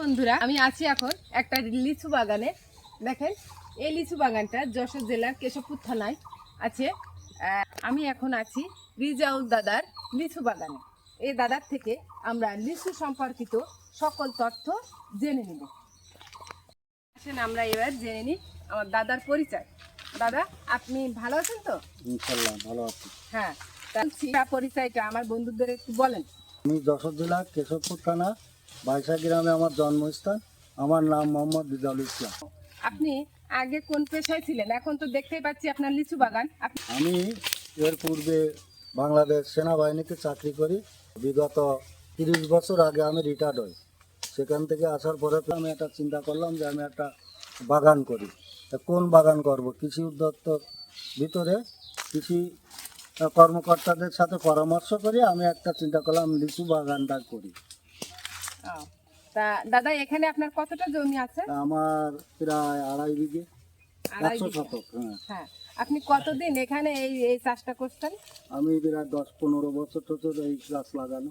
বন্ধুরা আমি আছি এখন একটা লিচু বাগানে। দেখেন এই লিচু বাগানটা যশোর জেলার কেশবপুর থানায় আছে। আমি এখন আছি রিজাউল দাদার লিচু বাগানে। এই দাদার থেকে আমরা লিচু সম্পর্কিত সকল তথ্য জেনে নেব। আসেন আমরা এবার জেনে নিই আমার দাদার পরিচয়। দাদা আপনি ভালো আছেন তো? ইনশাল্লাহ ভালো আছি। হ্যাঁ তার পরিচয়টা আমার বন্ধুদের একটু বলেন। আমি যশোর জেলা কেশবপুর থানা বাইশা গ্রামে আমার জন্মস্থান। আমার নাম মোহাম্মদ রিজাউল ইসলাম। আপনি আগে কোন পেশায় ছিলেন? এখন তো দেখতেই পাচ্ছি আপনার লিচু বাগান। আমি এর পূর্বে বাংলাদেশ সেনাবাহিনীতে চাকরি করি। বিগত তিরিশ বছর আগে আমি রিটায়ার্ড হই। সেখান থেকে আসার পরে তো আমি একটা চিন্তা করলাম যে আমি একটা বাগান করি। তা কোন বাগান করব? কৃষি উদ্যোক্তর ভিতরে কৃষি কর্মকর্তাদের সাথে পরামর্শ করে আমি একটা চিন্তা করলাম লিচু বাগানটা করি। তা দাদা এখানে আপনার কতটা জমি আছে? আমার প্রায় আড়াই বিঘে একশো শতক হ্যাঁ। হ্যাঁ। আপনি কতদিন এখানে এই এই চাষটা করছেন? আমি প্রায় দশ পনেরো বছর টছর এই গাছ লাগানো।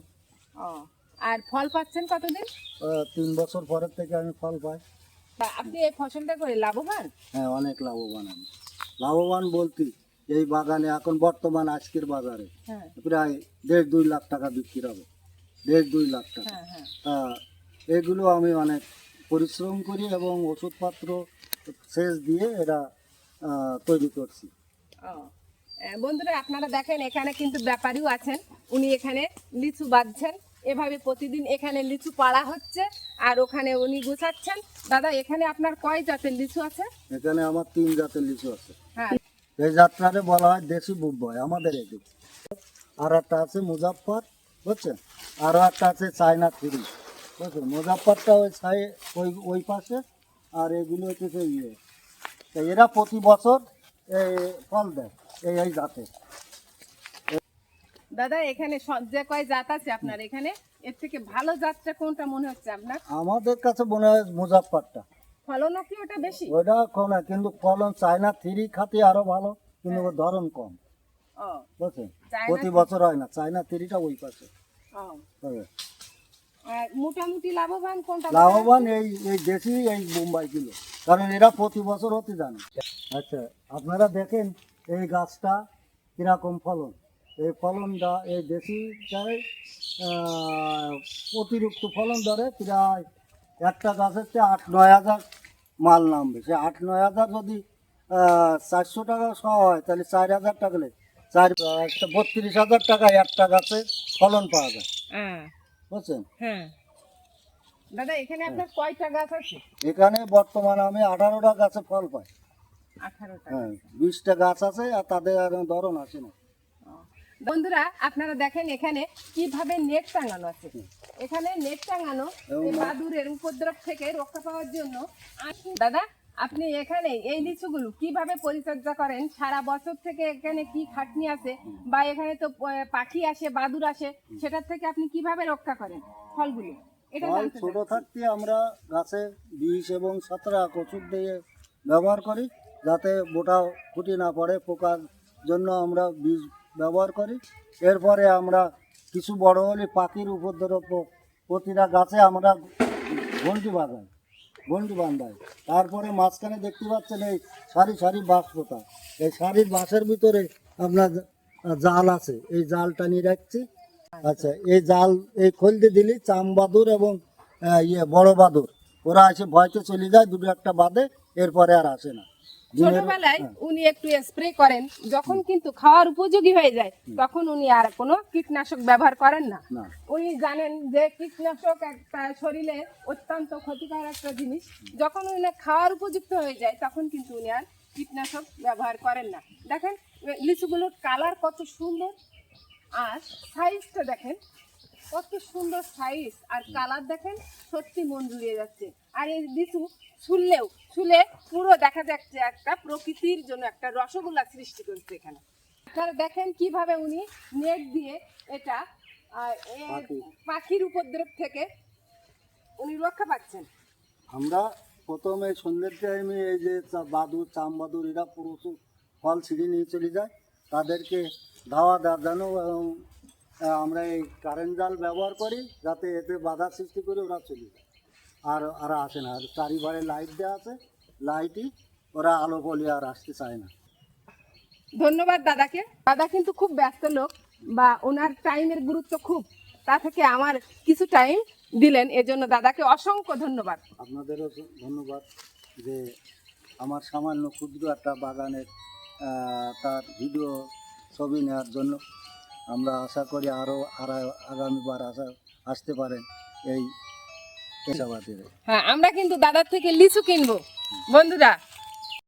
ও আর ফল পাচ্ছেন কতদিন? তিন বছর পরের থেকে আমি ফল পাই। আপনি এই ফসলটা করে লাভবান? হ্যাঁ অনেক লাভবান আমি। লাভবান বলতে এই বাগানে এখন বর্তমান আজকের বাজারে হ্যাঁ। প্রায় দেড় দুই লাখ টাকা বিক্রি হবে। দেড় দুই লাখ টাকা। হ্যাঁ হ্যাঁ। তা এগুলো আমি অনেক পরিশ্রম করি এবং ওষুধপত্র সেচ দিয়ে এরা তৈরি করছি। বন্ধুরা আপনারা দেখেন এখানে কিন্তু ব্যাপারীও আছেন। উনি এখানে লিচু বাঁধছেন। এভাবে প্রতিদিন এখানে লিচু পাড়া হচ্ছে আর ওখানে উনি গুছাচ্ছেন। দাদা এখানে আপনার কয় জাতের লিচু আছে? এখানে আমার তিন জাতের লিচু আছে। হ্যাঁ। এই যাত্রারে বলা হয় দেশি বুব্বয় আমাদের এদিকে। আর একটা আছে মুজাফর বুঝছেন? আরও একটা আছে চায়না থ্রি বুঝছেন? মুজাফরটা ওই সাই ওই ওই পাশে আর এগুলো হচ্ছে ইয়ে তা এরা প্রতি বছর এই ফল দেয় এই এই জাতে। দাদা এখানে যে কয় জাত আছে আপনার এখানে? এর থেকে ভালো জাতটা কোনটা মনে হচ্ছে আপনার? আমাদের কাছে মনে হয় মুজাফরটা ফলনও কি ওটা বেশি? ওইটা কম কিন্তু ফলন চায়না থ্রি খাতে আরও ভালো কিন্তু ওর ধরন কম। বুঝছেন? প্রতি বছর হয় না চায়না থ্রিটা ওই পাশে। মোটামুটি লাভবান লাভবান এই এই দেশি এই কারণ এরা প্রতি বছর হতে জানে আচ্ছা আপনারা দেখেন এই গাছটা কীরকম ফলন? এই ফলনটা এই আহ, অতিরিক্ত ফলন ধরে প্রায় একটা গাছের চেয়ে আট নয় হাজার মাল নামবে। সে আট নয় হাজার যদি চারশো টাকা সহ হয় তাহলে চার হাজার টাকা চার বত্রিশ হাজার টাকা একটা গাছে ফলন পাওয়া যায়। হ্যাঁ। বুঝছেন? হ্যাঁ। দাদা এখানে আপনার কয়টা গাছ আছে? এখানে বর্তমানে আমি আঠারোটা গাছে ফল পাই। হ্যাঁ বিশটা গাছ আছে আর তাদের আর ধরন আসে না। বন্ধুরা আপনারা দেখেন এখানে কীভাবে নেট টাঙানো আছে। এখানে নেট টাঙানো বাদুরের উপদ্রব থেকে রক্ষা পাওয়ার জন্য দাদা আপনি এখানে এই লিচুগুলো কীভাবে পরিচর্যা করেন? সারা বছর থেকে এখানে কি খাটনি আছে? বা এখানে তো পাখি আসে বাদুর আসে সেটার থেকে আপনি কীভাবে রক্ষা করেন ফলগুলো? এটা ছোট থাকতে আমরা গাছে বিষ এবং ছত্রাক ওষুধ দিয়ে ব্যবহার করি যাতে বোটা খুঁটি না পড়ে পোকার জন্য আমরা বীজ ব্যবহার করি। এরপরে আমরা কিছু বড় হলে পাখির উপদ্রব প্রতিটা গাছে আমরা ঘন্টি বাঁধাই ঘন্টি বান্ধায় তারপরে মাঝখানে দেখতে পাচ্ছেন এই সারি সারি বাঁশ পোতা এই সারির বাঁশের ভিতরে আপনার জাল আছে। এই জালটা নিয়ে রাখছি। আচ্ছা এই জাল, এই খলতে দিলি চাম বাদুর এবং ইয়ে বড় বাদুর। ওরা এসে ভয়তে চলে যায়, দুটো একটা বাদে, এরপরে আর আসে না। ছোটবেলায় হ্যাঁ, উনি একটু স্প্রে করেন যখন কিন্তু খাওয়ার উপযোগী হয়ে যায় তখন উনি আর কোনো কীটনাশক ব্যবহার করেন না। না। উনি জানেন যে কীটনাশক একটা শরীরে অত্যন্ত ক্ষতিকর একটা জিনিস। যখন উনি খাওয়ার উপযুক্ত হয়ে যায় তখন কিন্তু উনি আর কীটনাশক ব্যবহার করেন না। দেখেন লিচুগুলোর কালার কত সুন্দর আর সাইজটা দেখেন কত সুন্দর সাইজ আর কালার দেখেন সত্যি মন জুড়িয়ে যাচ্ছে। আর এই লিচু ছুললেও ছুলে পুরো দেখা যাচ্ছে একটা প্রকৃতির জন্য একটা রসগোল্লা সৃষ্টি করেছে এখানে। আপনারা দেখেন কীভাবে উনি নেট দিয়ে এটা। পাখির উপদ্রব থেকে উনি রক্ষা পাচ্ছেন। আমরা প্রথমে সন্ধ্যের টাইমে এই যে বাদুর চাম বাদুর এরা প্রচুর ফল ছিঁড়ে নিয়ে চলে যায়। তাদেরকে ধাওয়া দাঁড়ানো এবং আমরা এই কারেন্ট জাল ব্যবহার করি যাতে এতে বাধা সৃষ্টি করে ওরা চলে যায়। আর আর আসে না। আর চারিবারে লাইট দেওয়া আছে। লাইটই ওরা আলো পলি আর আসতে চায় না। ধন্যবাদ দাদাকে। দাদা কিন্তু খুব ব্যস্ত লোক বা ওনার টাইমের গুরুত্ব খুব। তা থেকে আমার কিছু টাইম দিলেন এজন্য দাদাকে অসংখ্য ধন্যবাদ। আপনাদেরও ধন্যবাদ যে আমার সামান্য ক্ষুদ্র একটা বাগানের তার ভিডিও ছবি নেওয়ার জন্য আমরা আশা করি আরও আর আগামীবার আসা আসতে পারেন এই হ্যাঁ আমরা কিন্তু দাদার থেকে লিচু কিনবো। বন্ধুরা